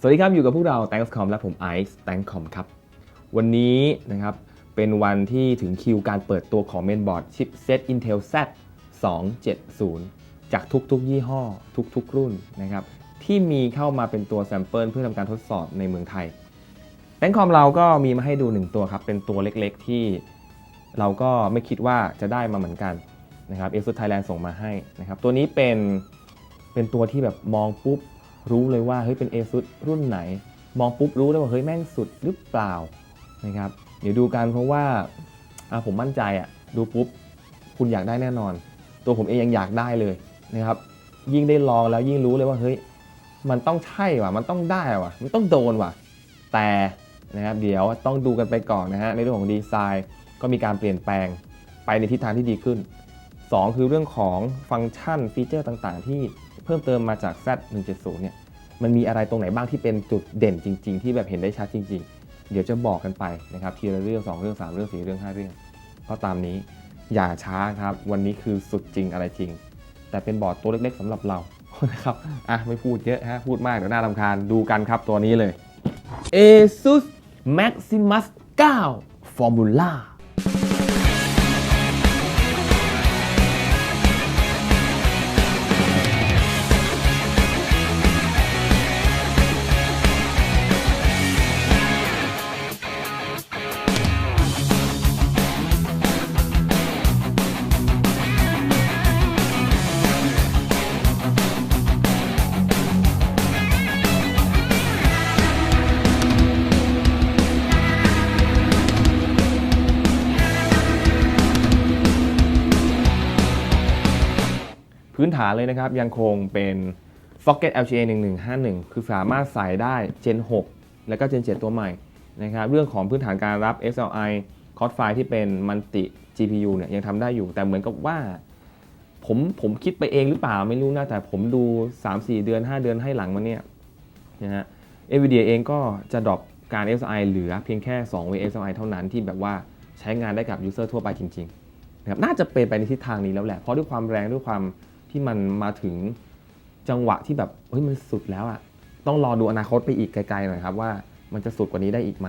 สวัสดีครับ อยู่กับพวกเรา Thankscom และผมไอซ์ Thankscom ครับ วันนี้นะครับ เป็นวันที่ถึงคิวการเปิดตัวของเมนบอร์ดชิปเซต Intel Z 270 จากทุกๆ ยี่ห้อ ทุกๆ รุ่นนะครับ ที่มีเข้ามาเป็นตัวแซมเปิลเพื่อทำการทดสอบในเมืองไทย Thankscom เราก็มีมาให้ดู 1 ตัวครับ เป็นตัวเล็กๆ ที่เราก็ไม่คิดว่าจะได้มาเหมือนกันนะครับเอ s ุ s Thailand ส่งมาให้นะครับ ตัวนี้เป็นเป็นตัวที่แบบมองปุ๊บ รู้เลยว่าเฮ้ยเป็น ASUS รุ่นไหน มองปุ๊บรู้เลยว่าเฮ้ยแม่งสุดหรือเปล่านะครับเดี๋ยวดูกันเพราะว่าผมมั่นใจอะดูปุ๊บคุณอยากได้แน่นอน ตัวผมเองยังอยากได้เลยนะครับยิ่งได้ลองแล้วยิ่งรู้เลยว่าเฮ้ยมันต้องใช่ว่ะมันต้องได้ว่ะ มันต้องโดนว่ะ แต่นะครับเดี๋ยวต้องดูกันไปก่อนนะฮะในเรื่องของดีไซน์ก็มีการเปลี่ยนแปลงไปในทิศทางที่ดีขึ้น 2 คือเรื่องของฟังก์ชันฟีเจอร์ต่างๆ ที่ เพิ่มเติมมาจาก Z 170เนี่ยมันมีอะไรตรงไหนบ้างที่เป็นจุดเด่นจริง ๆ ที่แบบเห็นได้ชัดจริง ๆ เดี๋ยวจะบอกกันไปนะครับทีละเรื่อง 2 เรื่อง 3 เรื่อง 4 เรื่อง 5 เรื่อง ก็ตามนี้อย่าช้าครับ วันนี้คือสุดจริงอะไรจริง แต่เป็นบอร์ดตัวเล็กๆสำหรับเรานะครับอะไม่พูดเยอะฮะพูดมากเดี๋ยวน่ารำคาญดูกันครับตัวนี้เลย ASUS Maximus 9 Formula ฐานเลยนะครับ ยังคงเป็น Socket LGA 1151 คือสามารถใส่ได้ Gen 6 แล้วก็ Gen 7 ตัวใหม่นะครับเรื่องของพื้นฐานการรับ SLI คอร์ดไฟที่เป็นมันติ GPU เนี่ยยังทำได้อยู่ แต่เหมือนกับว่าผมผมคิดไปเองหรือเปล่าไม่รู้นะ แต่ผมดู 3-4 เดือน 5 เดือนให้หลังมาเนี่ยนะฮะ NVIDIA เองก็จะดรอปการ SLI เหลือเพียงแค่ 2 way SLI เท่านั้นที่แบบว่าใช้งานได้กับยูเซอร์ทั่วไปจริงๆนะครับน่าจะเป็นไปในทิศทางนี้แล้วแหละ เพราะด้วยความแรงด้วยความ ที่มันมาถึงจังหวะที่แบบเฮ้ยมันสุดแล้วอะ่ะต้องรอดูอนาคตไปอีกไกลๆหน่อยครับว่ามันจะสุดกว่านี้ได้อีกไหม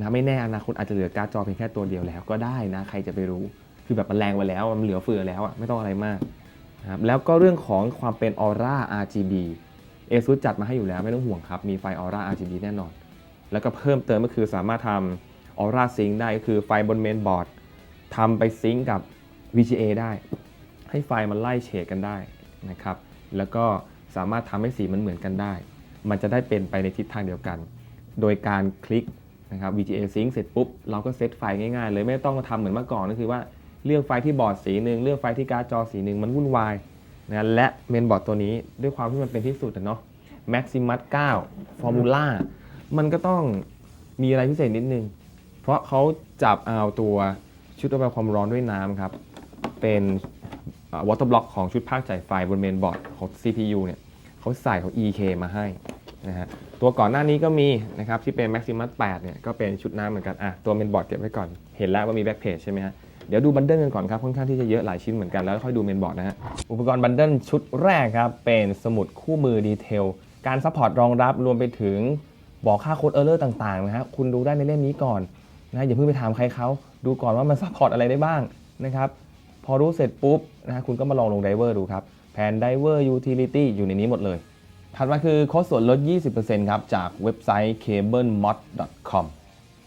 นะไม่แน่อนาคตอาจจะเหลือการ์ดจอเพียงแค่ตัวเดียวแล้วก็ได้นะใครจะไปรู้ คือแบบมันแรงไปแล้วมันเหลือเฟือแล้วอะ่ะไม่ต้องอะไรมากนะครับแล้วก็เรื่องของความเป็นออร่า RGB ASUS จัดมาให้อยู่แล้วไม่ต้องห่วงครับ มีไฟออร่า RGB แน่นอน แล้วก็เพิ่มเติมก็คือสามารถทำออร่าซิงได้ก็คือไฟบนเมนบอร์ดทำไปซิงกับ VGA ได้ ให้ไฟมันไล่เฉดกันได้นะครับ แล้วก็สามารถทำให้สีมันเหมือนกันได้ มันจะได้เป็นไปในทิศทางเดียวกัน โดยการคลิกนะครับ VGA Sync เสร็จปุ๊บ เราก็เซตไฟง่ายๆ เลยไม่ต้องมาทำเหมือนเมื่อก่อนก็คือว่าเลือกไฟที่บอร์ดสีหนึ่งเลือกไฟที่การ์ดจอสีหนึ่งมันวุ่นวายนะและเมนบอร์ดตัวนี้ด้วยความที่มันเป็นที่สุดอะเนาะ Maximus 9 Formula มันก็ต้องมีอะไรพิเศษนิดนึง เพราะเขาจับเอาตัวชุดระบายความร้อนด้วยน้ำครับ เป็น วอเตอร์บล็อกของชุดภาคจ่ายไฟบนเมนบอร์ดของ CPU เนี่ยเขาใส่ของ EK มาให้นะฮะตัวก่อนหน้านี้ก็มีนะครับที่เป็น Maximus 8เนี่ยก็เป็นชุดน้ำเหมือนกันอะตัวเมนบอร์ดเก็บไว้ก่อน เห็นแล้วว่ามีแบ็กเพจใช่ไหมฮะเดี๋ยวดูบันเดิลกันก่อนครับค่อนข้างที่จะเยอะหลายชิ้นเหมือนกันแล้วค่อยดูเมนบอร์ดนะฮะอุปกรณ์บันเดิลชุดแรกครับเป็นสมุดคู่มือดีเทลการซัพพอร์ตรองรับรวมไปถึงบอกค่าโค้ดเออร์เลอร์ต่างๆนะฮะคุณดูได้ในเล่มนี้ก่อนนะอย่าเพิ่งไปถามใครเขาดูก่อนว่ามันซัพพอร์ตอะไรได้บ้างนะครับ พอรู้เสร็จปุ๊บนะคุณก็มาลองลงไดเวอร์ดูครับแผนไดเวอร์ยูทิลิตี้อยู่ในนี้หมดเลย ถัดมาคือโค้ดส่วนลด 20%ครับ จากเว็บไซต์ cablemod.com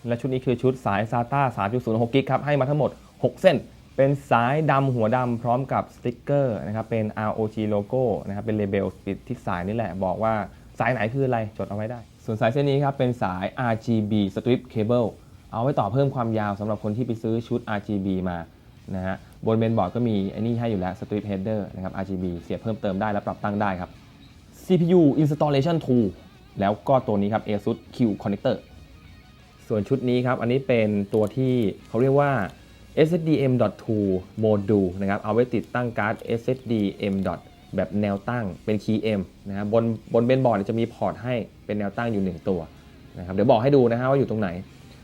และชุดนี้คือชุดสาย SATA 3.06 กิกครับ ให้มาทั้งหมด 6 เส้น เป็นสายดำหัวดำพร้อมกับสติ๊กเกอร์นะครับ เป็น ROG โลโก้นะครับ เป็นเลเบลปิดที่สายนี่แหละ บอกว่าสายไหนคืออะไร จดเอาไว้ได้ ส่วนสายเส้นนี้ครับ เป็นสาย RGB strip cable เอาไว้ต่อเพิ่มความยาวสำหรับคนที่ไปซื้อชุด RGB มา นะฮะบนเมนบอร์ดก็มีไอ้นี่ให้อยู่แล้ว strip header นะครับ RGB เสียบเพิ่มเติมได้และปรับตั้งได้ครับ CPU installation tool แล้วก็ตัวนี้ครับ ASUS Q connector ส่วนชุดนี้ครับ อันนี้เป็นตัวที่เขาเรียกว่า SSD M.2 module นะครับ เอาไว้ติดตั้งการ์ด SSD M. แบบแนวตั้งเป็น Key M นะครับบนบนเบนบอร์ดจะมีพอร์ตให้เป็นแนวตั้งอยู่ 1 ตัวนะครับเดี๋ยวบอกให้ดูนะฮะว่าอยู่ตรงไหน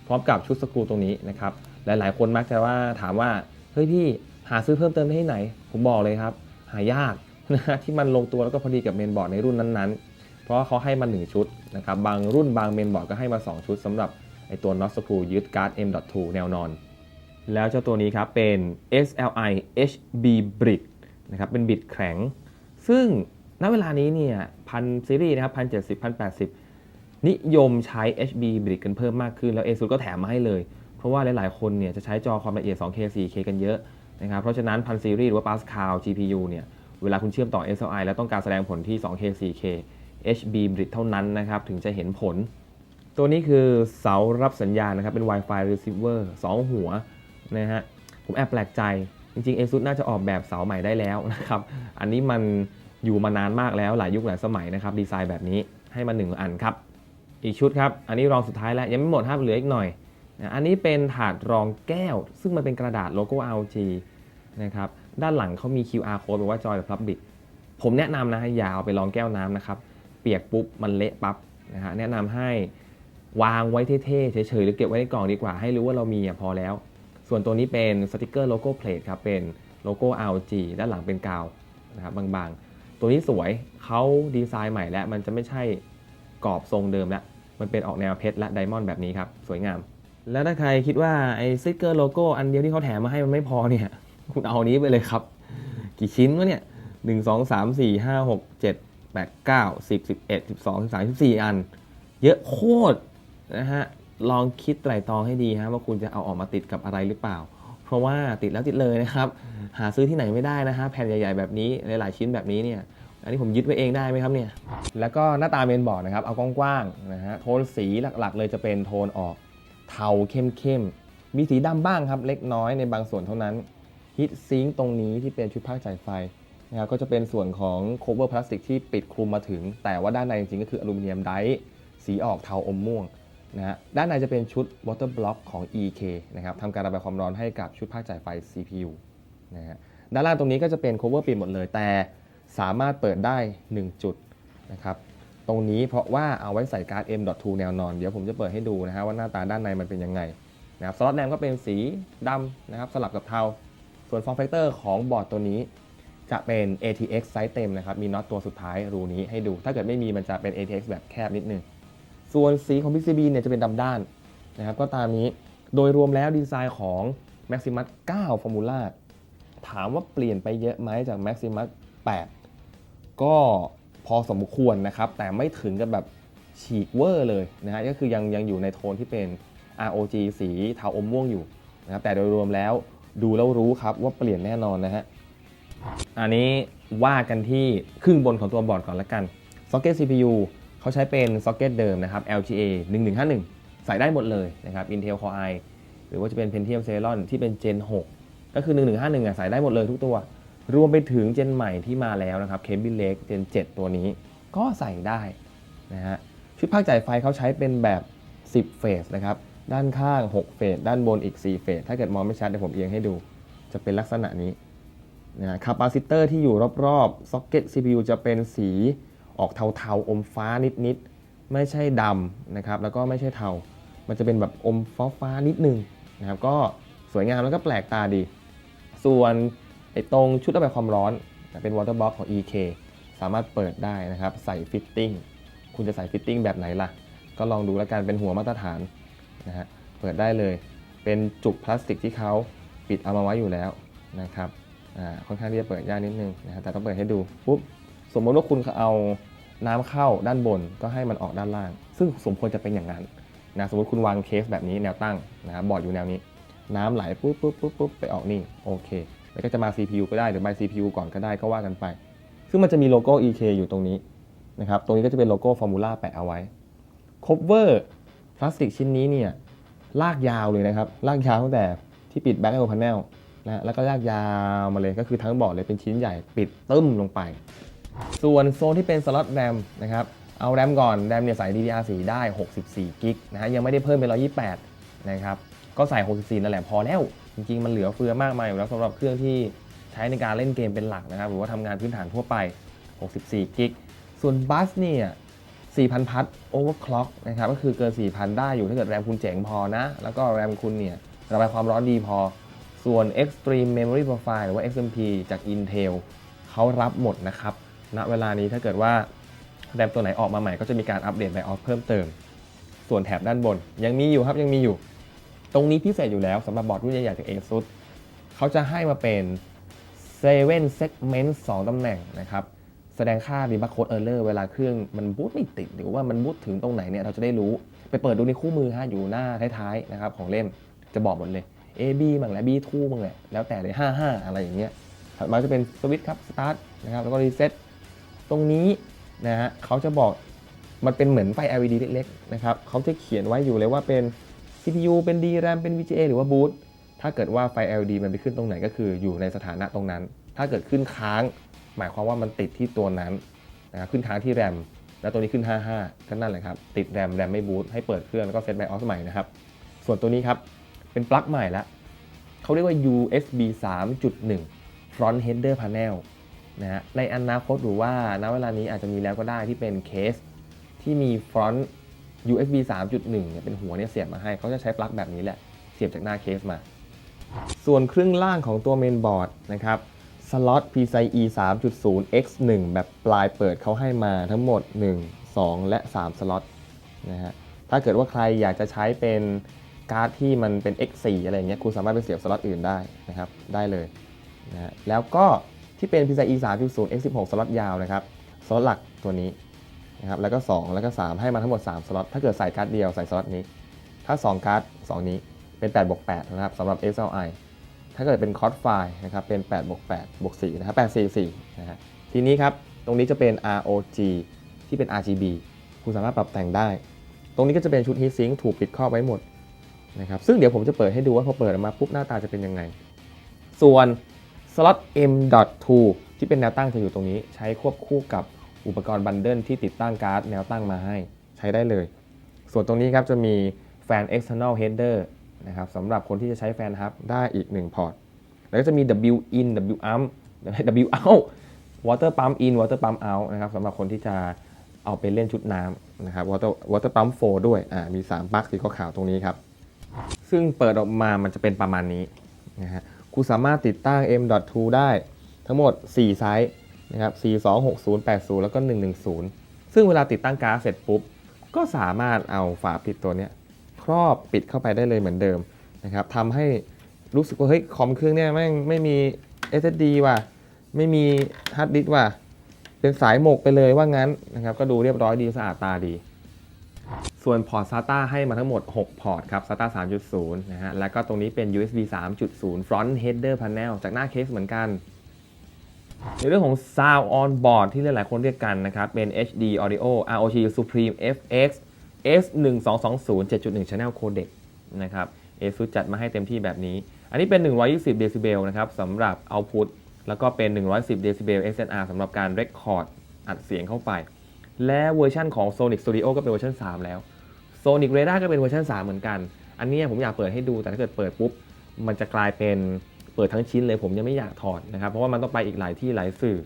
พร้อมกับชุดสกรูตรงนี้นะครับหลายๆ คนมักจะว่าถามว่า เฮ้ยพี่หาซื้อเพิ่มเติมได้ที่ไหน ผมบอกเลยครับ หายากนะฮะที่มันลงตัวแล้วก็พอดีกับเมนบอร์ดในรุ่นนั้นๆ เพราะว่าเขาให้มา 1 ชุดนะครับบางรุ่นบางเมนบอร์ดก็ให้มา 2 ชุดสำหรับไอตัว NOT screw ยึดการ์ด M.2 แนวนอน แล้วเจ้าตัวนี้ครับเป็น SLI HB Brick นะครับเป็นบิดแข็ง ซึ่งณเวลานี้เนี่ยพันซีรีส์นะครับพันเจ็ดสิบพันแปดสิบนิยมใช้ HB Brick กันเพิ่มมากขึ้นแล้ว ASUS ก็แถมมาให้เลย เพราะว่าหลาย ๆ คนเนี่ยจะใช้จอความละเอียด 2K 4K กันเยอะนะครับ เพราะฉะนั้นพันซีรีส์หรือว่า Pascal GPU เนี่ยเวลาคุณเชื่อมต่อ SLI แล้วต้องการแสดงผลที่ 2K 4K HB Brick เท่านั้นนะครับ ถึงจะเห็นผล ตัวนี้คือเสารับสัญญาณนะครับ เป็น Wi-Fi receiver 2 หัวนะฮะ ผมแอบแปลกใจ จริง ๆ ASUS น่าจะออกแบบเสาใหม่ได้แล้วนะครับ อันนี้มันอยู่มานานมากแล้วหลายยุคหลายสมัยนะครับ ดีไซน์แบบนี้ให้มา1อันครับ อีกชุดครับ อันนี้รองสุดท้ายแล้ว ยังไม่หมดครับเหลืออีกหน่อย อันนี้เป็นถาดรองแก้ว ซึ่งมันเป็นกระดาษโลโก้ ROG นะครับด้านหลังเขามี QR code บอกว่า Joy the Public ผมแนะนำนะฮะอย่าเอาไปรองแก้วน้ำนะครับ เปียกปุ๊บมันเละปั๊บนะฮะแนะนำให้วางไว้เท่ๆเฉยๆหรือเก็บไว้ในกล่องดีกว่า ให้รู้ว่าเรามีอพอแล้ว ส่วนตัวนี้เป็นสติกเกอร์โลโก้เพลทครับเป็นโลโก้ ROG ด้านหลังเป็นกาวนะครับบางๆ ตัวนี้สวยเขาดีไซน์ใหม่แล้วมันจะไม่ใช่กรอบทรงเดิมแล้วมันเป็นออกแนวเพชรและไดมอนด์แบบนี้ครับสวยงาม แล้วถ้าใครคิดว่าไอ้สติกเกอร์โลโก้อันเดียวที่เขาแถมมาให้มันไม่พอเนี่ย คุณเอานนี้ไปเลยครับ กี่ชิ้นวะเนี่ยหนึ่งสองสามสี่ห้าหกเจ็ดแปดเก้าสิบสิบเอ็ดสิบสองสิบสามสิบสี่อัน เยอะโคตรนะฮะ ลองคิดไตร่ตรองให้ดีฮะว่าคุณจะเอาออกมาติดกับอะไรหรือเปล่า เพราะว่าติดแล้วติดเลยนะครับ หาซื้อที่ไหนไม่ได้นะฮะ แผ่นใหญ่ๆแบบนี้ หลายๆชิ้นแบบนี้เนี่ย อันนี้ผมยึดไว้เองได้ไหมครับเนี่ย แล้วก็หน้าตาเมนบอร์ดนะครับ เอากว้างๆนะฮะ โทนสีหลักๆ เลยจะเป็นโทนออก เทาเข้มๆ มีสีดำบ้างครับเล็กน้อยในบางส่วนเท่านั้นฮิตซิงตรงนี้ที่เป็นชุดภาคจ่ายไฟนะครับก็จะเป็นส่วนของโคเวอร์พลาสติกที่ปิดคลุมมาถึง แต่ว่าด้านในจริงๆก็คืออลูมิเนียมไดร์สีออกเทาอมม่วงนะฮะด้านในจะเป็นชุด water block ของ EK นะครับทำการระบายความร้อนให้กับชุดภาคจ่ายไฟ CPU นะฮะด้านล่างตรงนี้ก็จะเป็น cover ปิดหมดเลย แต่สามารถเปิดได้ 1 จุดนะครับ ตรงนี้เพราะว่าเอาไว้ใส่การ์ด M.2 แนวนอน เดี๋ยวผมจะเปิดให้ดูนะฮะว่าหน้าตาด้านในมันเป็นยังไงนะครับสล็อตแรมก็เป็นสีดำนะครับสลับกับเทา ส่วน form factor ของบอร์ดตัวนี้ จะเป็น ATX ไซส์เต็มนะครับ มีน็อตตัวสุดท้ายรูนี้ให้ดู ถ้าเกิดไม่มีมันจะเป็น ATX แบบแคบนิดนึง ส่วนสีของ PCB เนี่ยจะเป็นดำด้านนะครับก็ตามนี้ โดยรวมแล้วดีไซน์ของ Maximus 9 Formula ถามว่าเปลี่ยนไปเยอะไหมจาก Maximus 8 ก็ พอสมควรนะครับ แต่ไม่ถึงกับแบบฉีกเวอร์เลยนะฮะก็คือยังยังอยู่ในโทนที่เป็น ROG สีเทาอมม่วงอยู่นะครับแต่โดยรวมแล้วดูแล้วรู้ครับว่าเปลี่ยนแน่นอนนะฮะอันนี้ว่ากันที่ครึ่งบนของตัวบอร์ดก่อนละกัน Socket CPU เขาใช้เป็น Socket เดิมนะครับ LGA 1151 ใส่ได้หมดเลยนะครับ Intel Core i หรือว่าจะเป็น Pentium Celeron ที่เป็น Gen 6 ก็คือ 1151อะใส่ได้หมดเลยทุกตัว รวมไปถึง Gen ใหม่ที่มาแล้วนะครับ Kaby Lake Gen 7ตัวนี้ก็ใส่ได้นะฮะชุดภาคจ่ายไฟเขาใช้เป็นแบบ 10 เฟสนะครับ ด้านข้าง 6 เฟส ด้านบนอีก 4 เฟส ถ้าเกิดมองไม่ชัดเดี๋ยวผมเอียงให้ดู จะเป็นลักษณะนี้นะคาปาซิเตอร์ที่อยู่รอบๆซ็อกเก็ต CPU จะเป็นสีออกเทาๆ อมฟ้านิดๆ ไม่ใช่ดำนะครับ แล้วก็ไม่ใช่เทา มันจะเป็นแบบอมฟ้าฟ้านิดนึงนะครับ ก็สวยงามแล้วก็แปลกตาดี ส่วน ไอ้ตรงชุดระบายความร้อนเป็น water box ของ EK สามารถเปิดได้นะครับ ใส่ฟิตติ้งคุณจะใส่ฟิตติ้งแบบไหนล่ะ ก็ลองดูแล้วกันเป็นหัวมาตรฐานนะฮะเปิดได้เลย เป็นจุกพลาสติกที่เขาปิดเอามาไว้อยู่แล้วนะครับค่อนข้างที่จะเปิดยากนิดนึงนะฮะแต่ต้องเปิดให้ดูปุ๊บสมมติว่าคุณเอาน้ำเข้าด้านบนก็ให้มันออกด้านล่าง ซึ่งสมควรจะเป็นอย่างนั้นนะสมมติคุณวางเคสแบบนี้แนวตั้งนะครับบอร์ดอยู่แนวนี้ น้ำไหลปุ๊บปุ๊บปุ๊บปุ๊บไปออกนี่โอเค แล้วก็จะมา CPU ก็ได้หรือ by CPU ก่อนก็ได้ก็ว่ากันไป ซึ่งมันจะมีโลโก้ EK อยู่ตรงนี้นะครับ ตรงนี้ก็จะเป็นโลโก้ Formula แปะเอาไว้ cover พลาสติกชิ้นนี้เนี่ยลากยาวเลยนะครับ ลากยาวตั้งแต่ที่ปิด back panel panel นะแล้วก็ลากยาวมาเลยก็คือทั้งบอร์ดเลยเป็นชิ้นใหญ่ปิดตึ้มลงไป ส่วนโซนที่เป็นสล็อตแรมนะครับเอาแรมก่อนแรมเนี่ยใส่ DDR4 ได้ 64กิกนะฮะยังไม่ได้เพิ่มเป็น 128 นะครับ ก็ใส่ 64 นั่นแหละพอแล้ว จริงๆ มันเหลือเฟือมากมายอยู่แล้วสำหรับเครื่องที่ใช้ในการเล่นเกมเป็นหลักนะครับ หรือว่าทำงานพื้นฐานทั่วไป 64 กิก ส่วนบัสเนี่ย 4,000 พัทโอเวอร์คล็อกนะครับ ก็คือเกิน 4,000 ได้อยู่ถ้าเกิดแรมคุณเจ๋งพอนะ แล้วก็แรมคุณเนี่ยระบายความร้อนดีพอ ส่วน Extreme Memory Profile หรือว่า XMP จาก Intel เขารับหมดนะครับ ณ เวลานี้ถ้าเกิดว่าแรมตัวไหนออกมาใหม่ก็จะมีการอัปเดต BIOS เพิ่มเติม ส่วนแถบด้านบนยังมีอยู่ครับยังมีอยู่ ตรงนี้พิเศษอยู่แล้วสำหรับบอร์ดรุ่นใหญ่ๆจาก ASUS เขาจะให้มาเป็น 7 segment 2ตำแหน่งนะครับแสดงค่า debug code error เวลาเครื่องมันบูตไม่ติด หรือว่ามันบูตถึงตรงไหนเนี่ยเราจะได้รู้ ไปเปิดดูในคู่มือฮะอยู่หน้าท้ายๆนะครับของเล่มจะบอกหมดเลย A B บ้างแหละ B 2บ้างแหละแล้วแต่เลย55 อะไรอย่างเงี้ยถัดมาจะเป็นสวิตช์ครับ start นะครับแล้วก็ reset ตรงนี้นะฮะเขาจะบอกมันเป็นเหมือนไฟ LED เล็กๆนะครับเขาจะเขียนไว้อยู่เลยว่าเป็น CPU เป็น DRAM เป็น VGA หรือว่า boot ถ้าเกิดว่าไฟ LED มันไปขึ้นตรงไหนก็คืออยู่ในสถานะตรงนั้น ถ้าเกิดขึ้นค้าง หมายความว่ามันติดที่ตัวนั้นนะครับขึ้นค้างที่แรมแล้วตัวนี้ขึ้น 55ก็นั่นแหละครับ ติดแรมแรมไม่บูตให้เปิดเครื่องแล้วก็เซตไบออสใหม่นะครับ ส่วนตัวนี้ครับ เป็นปลั๊กใหม่ละเขาเรียกว่า USB 3.1 front header panel นะฮะในอนาคตหรือว่าณเวลานี้อาจจะมีแล้วก็ได้ที่เป็นเคสที่มี front USB 3.1เนี่ยเป็นหัวเนี่ยเสียบมาให้เขาจะใช้ปลั๊กแบบนี้แหละ เสียบจากหน้าเคสมา ส่วนครึ่งล่างของตัวเมนบอร์ดนะครับสล็อต PCIe 3.0 x 1 แบบปลายเปิดเขาให้มาทั้งหมด 1 2 และ 3 สล็อตนะฮะถ้าเกิดว่าใครอยากจะใช้เป็นการ์ดที่มันเป็น x 4 อะไรอย่างเงี้ยคุณสามารถไปเสียบสล็อตอื่นได้นะครับได้เลยนะฮะแล้วก็ที่เป็น PCIe 3.0 x 16 สล็อตยาวนะครับสล็อตหลักตัวนี้ นะครับแล้วก็ 2 แล้วก็ 3 ให้มาทั้งหมด 3 สล็อตถ้าเกิดใส่การ์ดเดียวใส่สล็อตนี้ ถ้า 2 การ์ด 2 นี้เป็น8บวก8นะครับสำหรับ XLI ถ้าเกิดเป็นคอร์ดไฟล์นะครับเป็น8บวก8บวก4นะครับ8 4 4นะฮะทีนี้ครับ ตรงนี้จะเป็น ROG ที่เป็น RGB คุณสามารถปรับแต่งได้ ตรงนี้ก็จะเป็นชุด heatsink ถูกปิดครอบไว้หมดนะครับซึ่งเดี๋ยวผมจะเปิดให้ดูว่าพอเปิดออกมาปุ๊บหน้าตาจะเป็นยังไง ส่วน slot M.2 ที่เป็นแนวตั้งจะอยู่ตรงนี้ใช้ควบคู่กับ อุปกรณ์บันเดิลที่ติดตั้งการ์ดแนวตั้งมาให้ใช้ได้เลย ส่วนตรงนี้ครับจะมีแฟน external header นะครับสำหรับคนที่จะใช้แฟนฮับได้อีก 1 พอร์ต แล้วก็จะมี W in W out W out water pump in water pump out นะครับสำหรับคนที่จะเอาไปเล่นชุดน้ำนะครับ water water pump 4ด้วยอ่ามี 3 ปลั๊กสีขาวๆตรงนี้ครับ ซึ่งเปิดออกมามันจะเป็นประมาณนี้นะฮะคุณสามารถติดตั้ง M.2 ได้ทั้งหมด 4 ไซส์ นะครับ 42 60 80 แล้วก็ 110 ซึ่งเวลาติดตั้งการเสร็จปุ๊บ ก็สามารถเอาฝาปิดตัวนี้ครอบปิดเข้าไปได้เลยเหมือนเดิมนะครับทำให้รู้สึกว่าเฮ้ยคอมเครื่องเนี่ยแม่งไม่มี SSD ว่ะ ไม่มีฮาร์ดดิสก์ว่ะ เป็นสายหมกไปเลยว่างั้นนะครับก็ดูเรียบร้อยดีสะอาดตาดี ส่วนพอร์ต SATA ให้มาทั้งหมด 6 พอร์ตครับ SATA 3.0 นะฮะ แล้วก็ตรงนี้เป็น USB 3.0 front header panel จากหน้าเคสเหมือนกัน ในเรื่องของ Sound on board ที่หลายๆคนเรียกกันนะครับ เป็น HD Audio ROG Supreme FX S1220 7.1 Channel Codec นะครับ ASUS จัดมาให้เต็มที่แบบนี้ อันนี้เป็น 120 เดซิเบลนะครับสำหรับ output แล้วก็เป็น 110 เดซิเบล XLR สำหรับการ record อัดเสียงเข้าไป และเวอร์ชันของ Sonic Studio ก็เป็นเวอร์ชัน3 แล้ว Sonic Radar ก็เป็นเวอร์ชัน3 เหมือนกัน อันนี้ผมอยากเปิดให้ดูแต่ถ้าเกิดเปิดปุ๊บมันจะกลายเป็น เปิดทั้งชิ้นเลยผมยังไม่อยากถอดนะครับ เพราะว่ามันต้องไปอีกหลายที่หลายสื่อ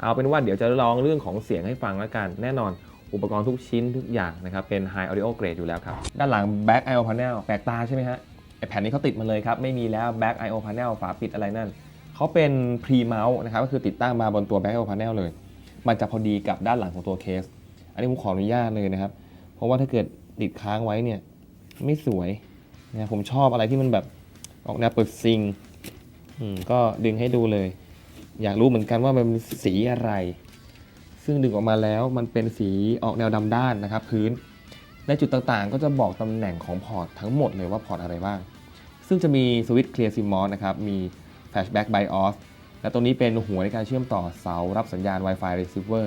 เอาเป็นว่าเดี๋ยวจะลองเรื่องของเสียงให้ฟังแล้วกัน แน่นอนอุปกรณ์ทุกชิ้นทุกอย่างนะครับ เป็น High Audio Grade อยู่แล้วครับ ด้านหลัง Back I/O Panel แปลกตาใช่ไหมฮะไอแผ่นนี้เขาติดมาเลยครับ ไม่มีแล้ว Back I/O Panel ฝาปิดอะไรนั่นเขาเป็น Pre Mount นะครับก็คือติดตั้งมาบนตัว Back I/O Panel เลย มันจะพอดีกับด้านหลังของตัวเคส อันนี้ผมขออนุญาตเลยนะครับ เพราะว่าถ้าเกิดติดค้างไว้เนี่ยไม่สวยนะผมชอบอะไรที่มันแบบออกแนวเปิดซิง อืมก็ดึงให้ดูเลย อยากรู้เหมือนกันว่ามันเป็นสีอะไร ซึ่งดึงออกมาแล้วมันเป็นสีออกแนวดำด้านนะครับ พื้น ในจุดต่างๆ ก็จะบอกตำแหน่งของพอร์ตทั้งหมดเลยว่าพอร์ตอะไรบ้าง ซึ่งจะมีสวิตช์ Clear CMOS นะครับ มี Flashback BIOS และตรงนี้เป็นหัวในการเชื่อมต่อเสารับสัญญาณ Wi-Fi Receiver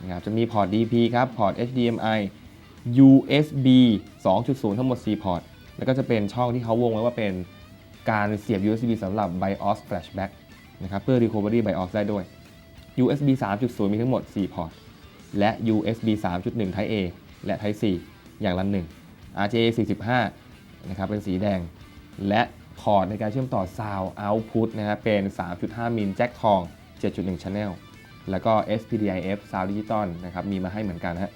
นะครับจะมีพอร์ต DP ครับ พอร์ต HDMI USB 2.0 ทั้งหมด 4 พอร์ต แล้วก็จะเป็นช่องที่เขาวงไว้ว่าเป็น การเสียบ USB สำหรับ BIOS Flashback นะครับเพื่อ Recovery BIOS ได้ด้วย USB 3.0 มีทั้งหมด 4 พอร์ต และ USB 3.1 Type A และ Type C อย่างละหนึ่ง RJ 45นะครับเป็นสีแดง และพอร์ตในการเชื่อมต่อ Sound Output นะครับเป็น 3.5 มิลแจ็คทอง 7.1 Channel แล้วก็ SPDIF Sound Digital นะครับมีมาให้เหมือนกันฮะ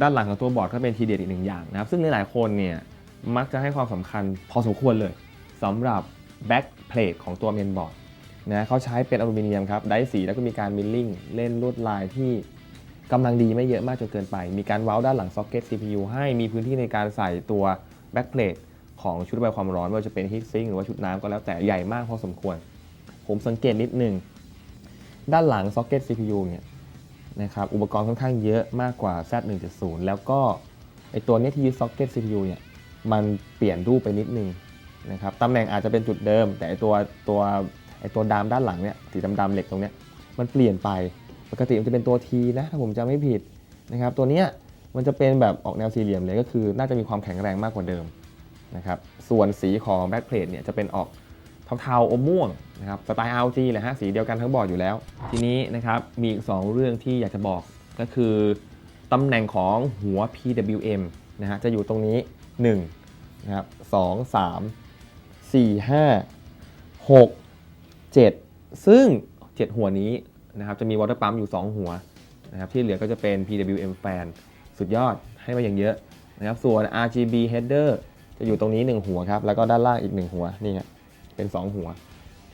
ด้านหลังของตัวบอร์ดก็เป็นทีเด็ดอีกหนึ่งอย่างนะครับ ซึ่งหลายๆคนเนี่ยมักจะให้ความสำคัญพอสมควรเลย สำหรับแบ็กเพลทของตัวเมนบอร์ดนะเขาใช้เป็นอลูมิเนียมครับได้สีแล้วก็มีการมิลลิ่งเล่นลวดลายที่กำลังดีไม่เยอะมากจนเกินไป มีการเว้าด้านหลังซ็อกเก็ต CPU ให้มีพื้นที่ในการใส่ตัวแบ็กเพลทของชุดระบายความร้อนไม่ว่าจะเป็นฮีทซิงหรือว่าชุดน้ำก็แล้วแต่ใหญ่มากพอสมควร ผมสังเกตนิดนึง ด้านหลังซ็อกเก็ต CPU เนี่ยนะครับอุปกรณ์ค่อนข้างเยอะมากกว่า Z170 แล้วก็ไอตัวนี้ที่ยึดซ็อกเก็ต CPU เนี่ยมันเปลี่ยนรูปไปนิดนึง นะครับตำแหน่งอาจจะเป็นจุดเดิม แต่ตัวตัวไอตัวดามด้านหลังเนี่ยสีดำๆเหล็กตรงเนี้ยมันเปลี่ยนไปปกติมันจะเป็นตัว T นะถ้าผมจำไม่ผิดนะครับตัวเนี้ยมันจะเป็นแบบออกแนวสี่เหลี่ยมเลยก็คือ น่าจะมีความแข็งแรงมากกว่าเดิมนะครับส่วนสีของแบ็คเพลทเนี่ยจะเป็นออกเทาๆอมม่วงนะครับสไตล์ RG เลยฮะสีเดียวกันทั้งบอร์ดอยู่แล้ว ทีนี้นะครับมีอีก 2 เรื่องที่อยากจะบอกก็คือตำแหน่งของหัว PWM นะฮะจะอยู่ตรงนี้1นะครับ2 3 4 5 6 7 ซึ่ง 7 หัวนี้นะครับจะมีวอเตอร์ปั๊มอยู่ 2 หัวนะครับที่เหลือก็จะเป็น PWM fan สุดยอดให้มาอย่างเยอะนะครับส่วน RGB header จะอยู่ตรงนี้ 1 หัวครับ แล้วก็ด้านล่างอีก 1 หัวนี่ไงเป็น 2 หัว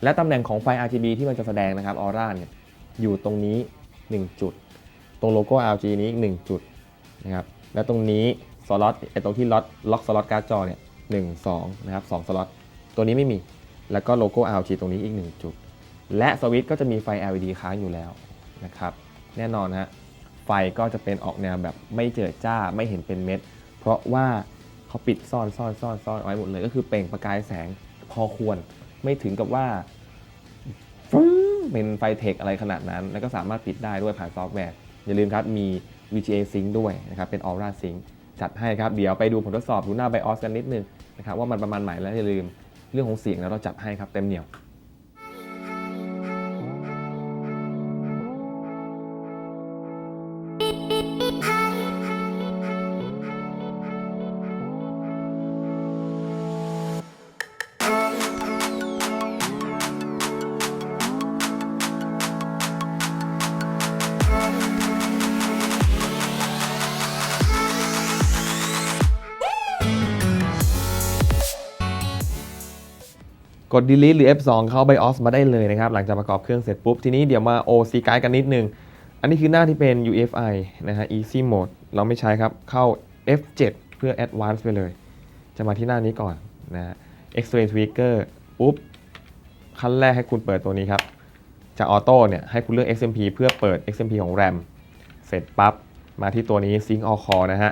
และตำแหน่งของไฟ RGB ที่มันจะแสดงนะครับออร่าเนี่ยอยู่ตรงนี้ 1 จุด ตรงโลโก้ RG นี้อีก 1 จุดนะครับและตรงนี้สล็อตไอตรงที่ล็อตล็อกสล็อตการ์ดจอเนี่ยหนึ่งสองนะครับสองสล็อต ตัวนี้ไม่มี แล้วก็โลโก้ RG ตรงนี้อีก 1 จุด และสวิตช์ก็จะมีไฟ LED ค้างอยู่แล้วนะครับ แน่นอนฮะไฟก็จะเป็นออกแนวแบบไม่เจิดจ้าไม่เห็นเป็นเม็ด เพราะว่าเขาปิดซ่อนซ่อนซ่อนซ่อนไว้หมดเลย ก็คือเปล่งประกายแสงพอควร ไม่ถึงกับว่าเป็นไฟเทคอะไรขนาดนั้น แล้วก็สามารถปิดได้ด้วยผ่านซอฟต์แวร์ อย่าลืมครับมี VGA Sync ด้วยนะครับ เป็น Aura Sync จัดให้ครับ เดี๋ยวไปดูผลทดสอบดูหน้า BIOS กันนิดนึงนะครับว่ามันประมาณไหนแล้วอย่าลืม เรื่องของเสียงแล้วเราจัดให้ครับเต็มเหนียว กด delete หรือ F2 เข้า BIOS มาได้เลยนะครับ หลังจากประกอบเครื่องเสร็จปุ๊บ ทีนี้เดี๋ยวมา OC Guide กันนิดนึง อันนี้คือหน้าที่เป็น UEFI นะฮะ Easy Mode เราไม่ใช้ครับ เข้า F7 เพื่อ Advance ไปเลย จะมาที่หน้านี้ก่อนนะฮะ Extreme Tweaker ปุ๊บ ขั้นแรกให้คุณเปิดตัวนี้ครับ จากออโต้เนี่ยให้คุณเลือก XMP เพื่อเปิด XMP ของ RAM เสร็จปั๊บ มาที่ตัวนี้ Sync All Core นะฮะ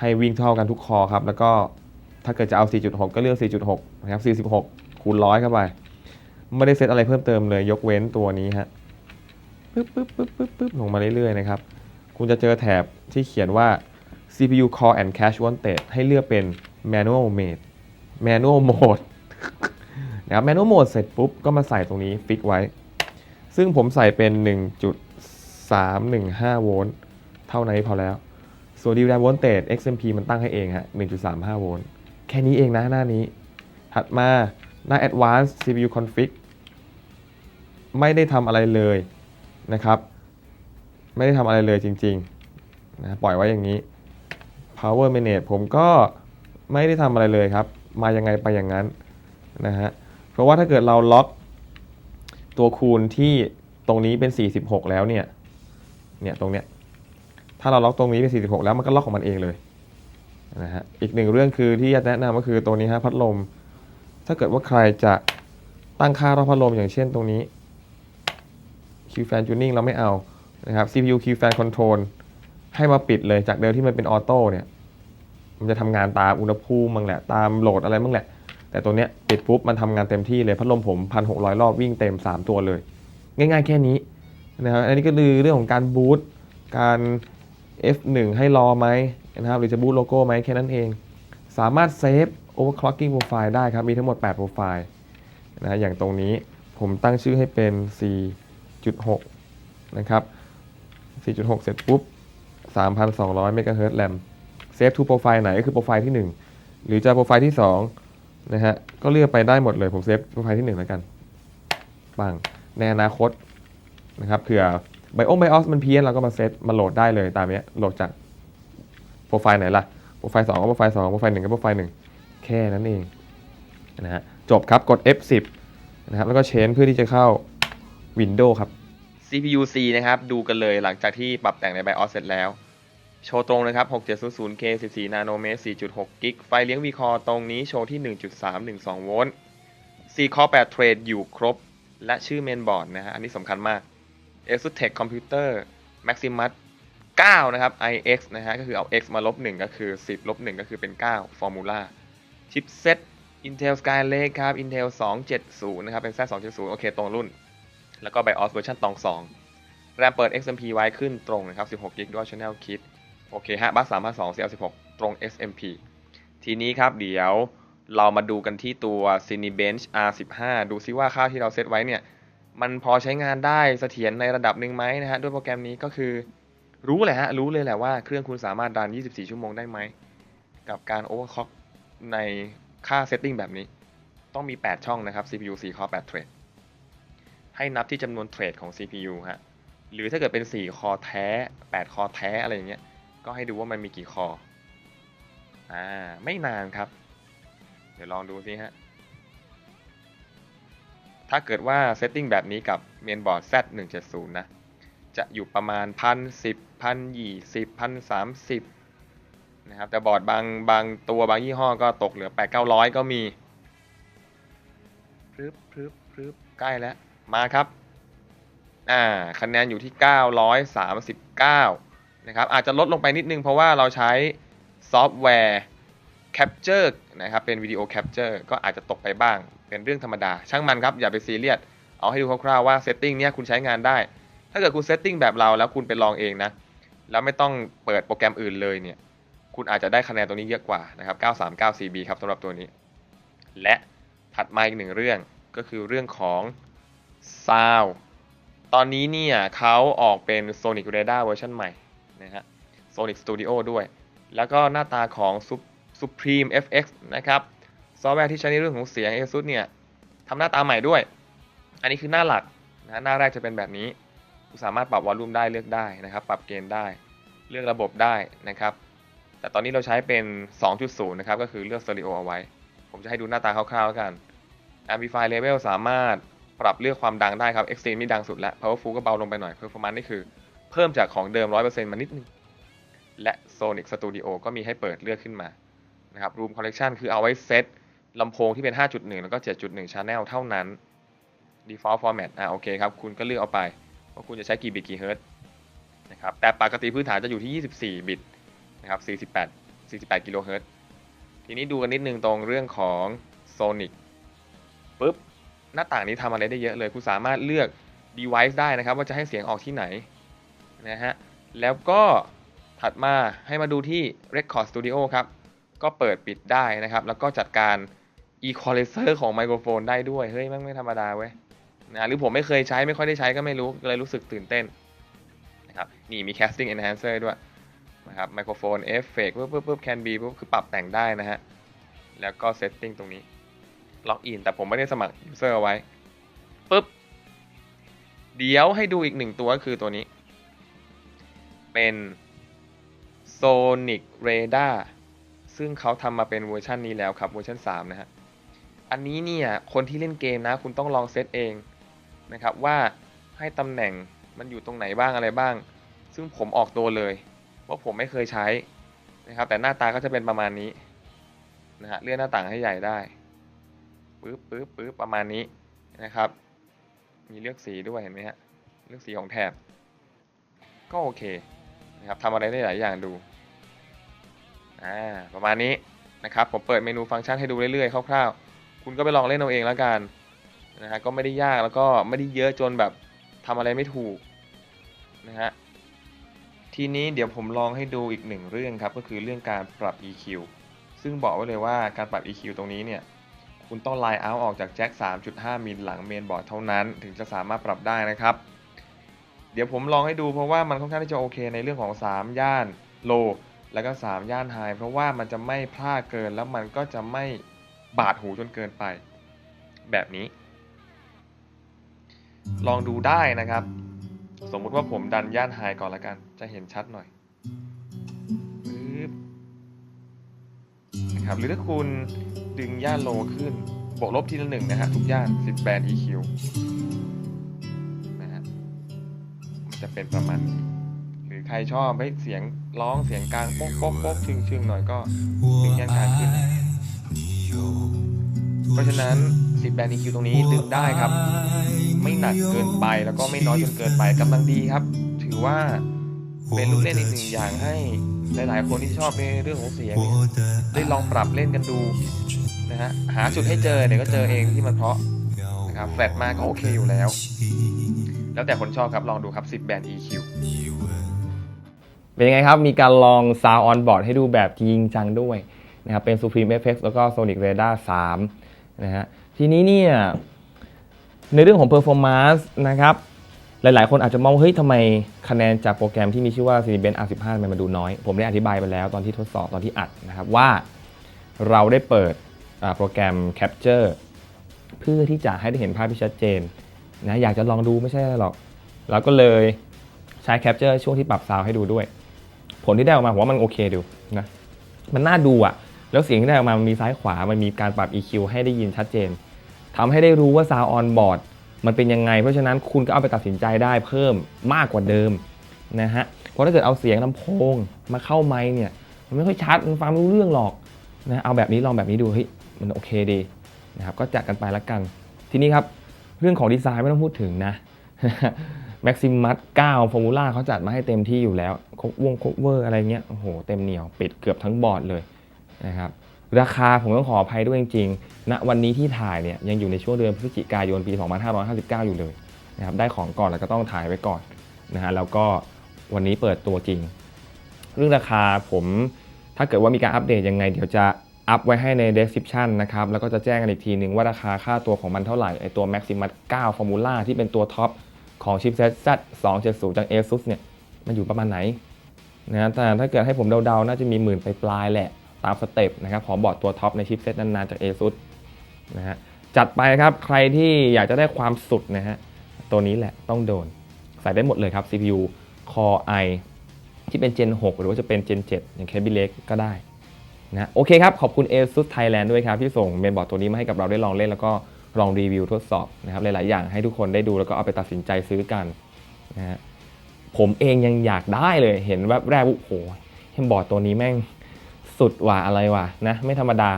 ให้วิ่งเท่ากันทุกคอครับ แล้วก็ถ้าเกิดจะเอา 4.6 ก็เลือก 4.6 นะครับ 46 คูณร้อยเข้าไป ไม่ได้เซตอะไรเพิ่มเติมเลย ยกเว้นตัวนี้ฮะปึ๊บปึ๊บปึ๊บปึ๊บปึ๊บลงมาเรื่อยๆนะครับ คุณจะเจอแถบที่เขียนว่า CPU Core and Cache Wanted ให้เลือกเป็น Manual Mode Manual Mode นะครับ Manual Mode เสร็จปุ๊บ ก็มาใส่ตรงนี้ฟิกไว้ ซึ่งผมใส่เป็น 1.315 โวลต์เท่านั้นพอแล้ว ส่วน DRAM Voltage XMP มันตั้งให้เองฮะ 1.35 โวลต์ แค่นี้เองนะหน้านี้ ถัดมา หน้า Advanced CPU Config ไม่ได้ทำอะไรเลยนะครับ ไม่ได้ทำอะไรเลยจริงๆนะปล่อยไว้อย่างนี้ Power Manage ผมก็ไม่ได้ทำอะไรเลยครับ มายังไงไปอย่างนั้นนะฮะเพราะว่าถ้าเกิดเราล็อกตัวคูณที่ตรงนี้เป็น 46 แล้วเนี่ย เนี่ยตรงเนี้ย ถ้าเราล็อกตรงนี้เป็น 46 แล้วมันก็ล็อกของมันเองเลยนะฮะ อีกหนึ่งเรื่องคือที่อยากแนะนำก็คือตัวนี้ฮะพัดลม ถ้าเกิดว่าใครจะตั้งค่ารอบพัดลมอย่างเช่นตรงนี้ Q fan tuning เราไม่เอานะครับ CPU Q fan control ให้มาปิดเลยจากเดิมที่มันเป็นออโต้เนี่ย มันจะทำงานตามอุณหภูมิมั่งแหละ ตามโหลดอะไรมั่งแหละ แต่ตัวเนี้ยปิดปุ๊บมันทำงานเต็มที่เลย พัดลมผม 1,600 รอบวิ่งเต็ม 3 ตัวเลย ง่ายๆแค่นี้นะครับอันนี้ก็คือเรื่องของการบูตการ F1 ให้รอไหมนะครับหรือจะบูตโลโก้ไหมแค่นั้นเอง สามารถเซฟ overclocking profile ได้ครับ มีทั้งหมด 8 โปรไฟล์นะอย่างตรงนี้ผมตั้งชื่อให้เป็น 4.6 นะครับ 4.6 เสร็จปุ๊บ 3,200 MHz RAM เซฟทูโปรไฟล์ไหนก็คือโปรไฟล์ที่ 1 หรือจะโปรไฟล์ที่ 2 นะฮะ ก็เลือกไปได้หมดเลย ผมเซฟโปรไฟล์ที่ 1 แล้วกัน ปัง ในอนาคตนะครับ เผื่อไบโอไบออสมันเพี้ยนเราก็มาเซตมาโหลดได้เลยตามนี้โหลดจากโปรไฟล์ไหนล่ะ โปรไฟล์2ก็โปรไฟล์2โปรไฟล์1ก็โปรไฟล์1 แค่นั้นเองนะฮะจบครับกด F10 นะครับแล้วก็เชนเพื่อที่จะเข้า Windows ครับ CPU C นะครับ ดูกันเลยหลังจากที่ปรับแต่งใน BIOS เสร็จแล้ว โชว์ตรงนะครับ 6700K 14 นาโนเมตร 4.6 กิก ไฟเลี้ยง Vcore ตรงนี้โชว์ที่ 1.312 โวลต์ C Core 8เทรดอยู่ครบ และชื่อเมนบอร์ดนะฮะ อันนี้สำคัญมาก ASUS Tech Computer Maximus 9 นะครับ IX นะฮะ ก็คือเอา X มาลบ1ก็คือ 10 ลบ1ก็คือเป็น 9 Formula ชิปเซ็ต Intel Skylake ครับ Intel 270 นะครับ เป็น Z270 โอเค ตรงรุ่น แล้วก็ BIOS เวอร์ชันตอง2แรมเปิด XMP ไว้ขึ้นตรงนะครับ 16 GB ด้วย Channel Kit โอเคฮะบัส352 CL16 ตรง SMP ทีนี้ครับ เดี๋ยวเรามาดูกันที่ตัว Cinebench R15 ดูซิว่าค่าที่เราเซตไว้เนี่ย มันพอใช้งานได้เสถียรในระดับหนึ่งไหมนะฮะ ด้วยโปรแกรมนี้ก็คือ รู้เลยฮะ รู้เลยแหละว่าเครื่องคุณสามารถดัน 24 ชั่วโมงได้ไหม กับการ overclock ในค่าเซตติ้งแบบนี้ ต้องมี 8 ช่องนะครับ CPU 4 core 8เทรดให้นับที่จำนวนเทรดของ CPU ฮะ หรือถ้าเกิดเป็น 4 คอแท้ 8 คอแท้อะไรอย่างเงี้ย ก็ให้ดูว่ามันมีกี่คอ อ่า ไม่นานครับ เดี๋ยวลองดูสิฮะ ถ้าเกิดว่าเซตติ้งแบบนี้กับเมนบอร์ด Z170 นะ จะอยู่ประมาณพันสิบพั นยี่สิบพันสามสิบนะครับแต่บอร์ดบางบางตัวบางยี่ห้อก็ตกเหลือแปดเก้าร้อยก็มีพรึบพรึบพรึบใกล้แล้ว มาครับอ่าคะแนนอยู่ที่ 939 นะครับ อาจจะลดลงไปนิดนึงเพราะว่าเราใช้ซอฟต์แวร์ Capture นะครับ เป็นวิดีโอ Capture ก็อาจจะตกไปบ้าง เป็นเรื่องธรรมดา ช่างมันครับ อย่าไปซีเรียส เอาให้ดูคร่าวๆว่าเซตติ้งเนี้ยคุณใช้งานได้ ถ้าเกิดคุณเซตติ้งแบบเราแล้วคุณไปลองเองนะ แล้วไม่ต้องเปิดโปรแกรมอื่นเลยเนี่ย คุณอาจจะได้คะแนนตัวนี้เยอะกว่านะครับ 939 CB ครับสำหรับตัวนี้ และถัดมาอีกหนึ่งเรื่องก็คือเรื่องของ Sound ตอนนี้เนี่ยเขาออกเป็น Sonic Radar เวอร์ชันใหม่นะฮะ Sonic Studio ด้วย แล้วก็หน้าตาของ Sup- Supreme FX นะครับ ซอฟต์แวร์ที่ใช้ในเรื่องของเสียง ASUS เนี่ยทำหน้าตาใหม่ด้วย อันนี้คือหน้าหลักนะหน้าแรกจะเป็นแบบนี้คุณสามารถปรับวอลลุ่มได้เลือกได้นะครับ ปรับเกณฑ์ได้ เลือกระบบได้นะครับ แต่ตอนนี้เราใช้เป็น 2.0 นะครับ ก็คือเลือกสเตอริโอเอาไว้ ผมจะให้ดูหน้าตาคร่าวๆแล้วกัน Amplify Level สามารถปรับเลือกความดังได้ครับ Extreme นี่ดังสุดแล้ว Powerful ก็เบาลงไปหน่อย Performance นี่คือเพิ่มจากของเดิม 100%มานิดนึง และ Sonic Studio ก็มีให้เปิดเลือกขึ้นมา นะครับ Room Collection คือเอาไว้เซตลำโพงที่เป็น 5.1 แล้วก็ 7.1 Channel เท่านั้น Default Format อ่าโอเคครับ คุณก็เลือกเอาไปว่าคุณจะใช้กี่บิตกี่เฮิร์ตซ์นะครับ แต่ปกติพื้นฐานจะอยู่ที่ 24 บิต นะครับ 48 48 กิโลเฮิรตซ์ทีนี้ดูกันนิดนึงตรงเรื่องของ Sonic ปุ๊บ หน้าต่างนี้ทำอะไรได้เยอะเลย คุณสามารถเลือก device ได้นะครับ ว่าจะให้เสียงออกที่ไหนนะฮะ แล้วก็ถัดมาให้มาดูที่ Record Studio ครับ ก็เปิดปิดได้นะครับ แล้วก็จัดการ equalizer ของไมโครโฟนได้ด้วย เฮ้ยมันไม่ธรรมดาเว้ยนะหรือผมไม่เคยใช้ไม่ค่อยได้ใช้ก็ไม่รู้เลยรู้สึกตื่นเต้นนะครับ นี่มี casting enhancer ด้วย นะครับไมโครโฟนเอฟเฟกปุ๊บปุ๊บปุ๊บ can be ปุ๊บคือปรับแต่งได้นะฮะ แล้วก็ setting ตรงนี้ล็อกอินแต่ผมไม่ได้สมัคร user เอาไว้ปุ๊บ เดี๋ยวให้ดูอีกหนึ่งตัวก็คือตัวนี้ เป็น Sonic Radar ซึ่งเขาทำมาเป็นเวอร์ชันนี้แล้วครับเวอร์ชัน3 นะฮะ อันนี้เนี่ยคนที่เล่นเกมนะคุณต้องลองเซตเองนะครับว่าให้ตำแหน่งมันอยู่ตรงไหนบ้างอะไรบ้าง ซึ่งผมออกตัวเลย ว่าผมไม่เคยใช้นะครับ แต่หน้าตาก็จะเป็นประมาณนี้นะฮะเลื่อนหน้าต่างให้ใหญ่ได้ปึ๊บปึ๊บปึ๊บประมาณนี้นะครับ มีเลือกสีด้วยเห็นไหมฮะเลือกสีของแถบ ก็โอเคนะครับทำอะไรได้หลายอย่างดูอ่าประมาณนี้นะครับผมเปิดเมนูฟังก์ชันให้ดูเรื่อยๆคร่าวๆ คุณก็ไปลองเล่นเอาเองแล้วกันนะฮะก็ไม่ได้ยากแล้วก็ไม่ได้เยอะจนแบบทำอะไรไม่ถูกนะฮะ ทีนี้เดี๋ยวผมลองให้ดูอีกหนึ่งเรื่องครับก็คือเรื่องการปรับ EQ ซึ่งบอกไว้เลยว่าการปรับ EQ ตรงนี้เนี่ยคุณต้องไลน์เอาออกจากแจ็ค 3.5 มิลหลังเมนบอร์ดเท่านั้น ถึงจะสามารถปรับได้นะครับ เดี๋ยวผมลองให้ดูเพราะว่ามันค่อนข้างที่จะโอเคในเรื่องของ 3 ย่านโลแล้วก็ 3 ย่านไฮเพราะว่ามันจะไม่พลาดเกินแล้วมันก็จะไม่บาดหูจนเกินไป แบบนี้ ลองดูได้นะครับ สมมุติว่าผมดันย่านไฮก่อนละกัน จะเห็นชัดหน่อยปึ๊บนะครับหรือถ้าคุณดึงย่านโลขึ้นบวกลบทีละหนึ่งนะฮะทุกย่าน10แบน EQ นะฮะมันจะเป็นประมาณนี้หรือใครชอบให้เสียงร้องเสียงกลางโป๊กโป๊กโป๊กชึ่งชึ่งหน่อยก็ดึงยันกลางขึ้น เพราะฉะนั้น10แบนด์ EQ ตรงนี้ดึงได้ครับ ไม่หนักเกินไปแล้วก็ไม่น้อยจนเกินไปกำลังดีครับ ถือว่า เป็นลูกเล่นอีกหนึ่งอย่างให้หลายๆคนที่ชอบในเรื่องของเสียงได้ลองปรับเล่นกันดูนะฮะหาจุดให้เจอเนี่ยก็เจอเองที่มันเพาะนะครับแฟลตมากก็โอเคอยู่แล้ว แล้วแต่คนชอบครับลองดูครับ 10 แบนด์ EQ เป็นยังไงครับ มีการลอง Sound on Board ให้ดูแบบจริงจังด้วยนะครับเป็น Supreme FX แล้วก็ Sonic Radar 3นะฮะทีนี้เนี่ยในเรื่องของ performance นะครับ หลาย ๆ คนอาจจะมองว่าเฮ้ยทำไมคะแนนจากโปรแกรมที่มีชื่อว่า c i n e b e n R15 มันมาดูน้อย ผมได้อธิบายไปแล้วตอนที่ทดสอบตอนที่อัดนะครับว่าเราได้เปิดโปรแกรม Capture เพื่อที่จะให้ได้เห็นภาพที่ชัดเจนนะอยากจะลองดูไม่ใช่หรอกเราก็เลยใช้ Capture ช่วงที่ปรับซาวด์ให้ดูด้วย ผลที่ได้ออกมาผมว่ามันโอเคดูนะมันน่าดูอะแล้วเสียงที่ได้ออกมามันมีซ้ายขวา มันมีการปรับ EQ ให้ได้ยินชัดเจนทำให้ได้รู้ว่า Sound on board มันเป็นยังไง เพราะฉะนั้นคุณก็เอาไปตัดสินใจได้เพิ่มมากกว่าเดิมนะฮะเพราะถ้าเกิดเอาเสียงลำโพงมาเข้าไมค์เนี่ยมันไม่ค่อยชัดมันฟังไม่รู้เรื่องหรอกนะเอาแบบนี้ลองแบบนี้ดูเฮ้ยมันโอเคดีนะครับก็จัดกันไปละกัน ทีนี้ครับเรื่องของดีไซน์ไม่ต้องพูดถึงนะ Maximus 9 Formula เขาจัดมาให้เต็มที่อยู่แล้วคกวงคกเวอร์อะไรเงี้ยโอ้โหเต็มเหนียว ปิดเกือบทั้งบอร์ดเลยนะครับ ราคาผมต้องขออภัยด้วยจริงๆณวันนี้ที่ถ่ายเนี่ยยังอยู่ในช่วงเดือนพฤศจิกายนปี 2559 อยู่เลยนะครับได้ของก่อนแล้วก็ต้องถ่ายไว้ก่อนนะฮะแล้วก็วันนี้เปิดตัวจริง เรื่องราคาผมถ้าเกิดว่ามีการอัปเดตยังไง เดี๋ยวจะอัพไว้ให้ใน description นะครับแล้วก็จะแจ้งกันอีกทีหนึ่งว่าราคาค่าตัวของมันเท่าไหร่ไอตัว Maximus 9 Formula ที่เป็นตัวท็อปของ chipset Z 270จาก ASUS เนี่ยมันอยู่ประมาณไหนนะแต่ถ้าเกิดให้ผมเดาๆ น่าจะมีหมื่นไปปลายแหละ ตามสเต็ปนะครับของบอร์ดตัวท็อปในชิปเซตนานๆจาก ASUS นะฮะจัดไปครับใครที่อยากจะได้ความสุดนะฮะตัวนี้แหละต้องโดน ใส่ได้หมดเลยครับ CPU Core i ที่เป็น Gen 6 หรือว่าจะเป็น Gen 7 อย่าง Kaby Lake ก็ได้นะโอเคครับ ขอบคุณ ASUS Thailand ด้วยครับ ที่ส่งเมนบอร์ดตัวนี้มาให้กับเราได้ลองเล่น แล้วก็ลองรีวิวทดสอบนะครับหลาย ๆ อย่างให้ทุกคนได้ดูแล้วก็เอาไปตัดสินใจซื้อกันนะฮะผมเองยังอยากได้เลยเห็นแวบแรกโอ้โหเมนบอร์ดตัวนี้แม่ง สุดว่าอะไรว่ะนะไม่ธรรมดา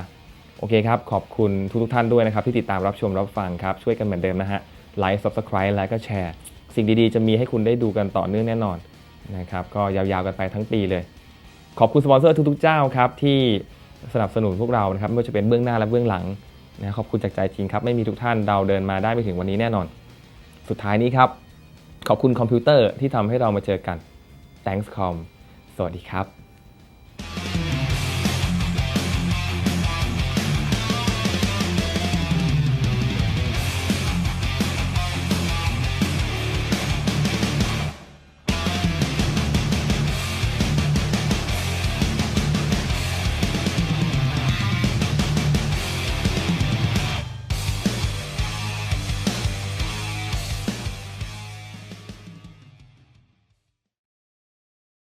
โอเคครับ ขอบคุณทุกทท่านด้วยนะครับ ที่ติดตามรับชมรับฟังครับ ช่วยกันเหมือนเดิมนะฮะไลค์ subscribe แล้วก็แชร์ สิ่งดีๆ จะมีให้คุณได้ดูกันต่อเนื่องแน่นอนนะครับก็ยาวๆกันไปทั้งปีเลย ขอบคุณสปอนเซอร์ทุกๆเจ้าครับที่สนับสนุนพวกเรานะครับไม่ว่าจะเป็นเบื้องหน้าและเบื้องหลังนะขอบคุณจากใจจริงครับไม่มีทุกท่านเราเดินมาได้ไปถึงวันนี้แน่นอน สุดท้ายนี้ครับ ขอบคุณคอมพิวเตอร์ที่ทำให้เรามาเจอกัน thanks com สวัสดีครับ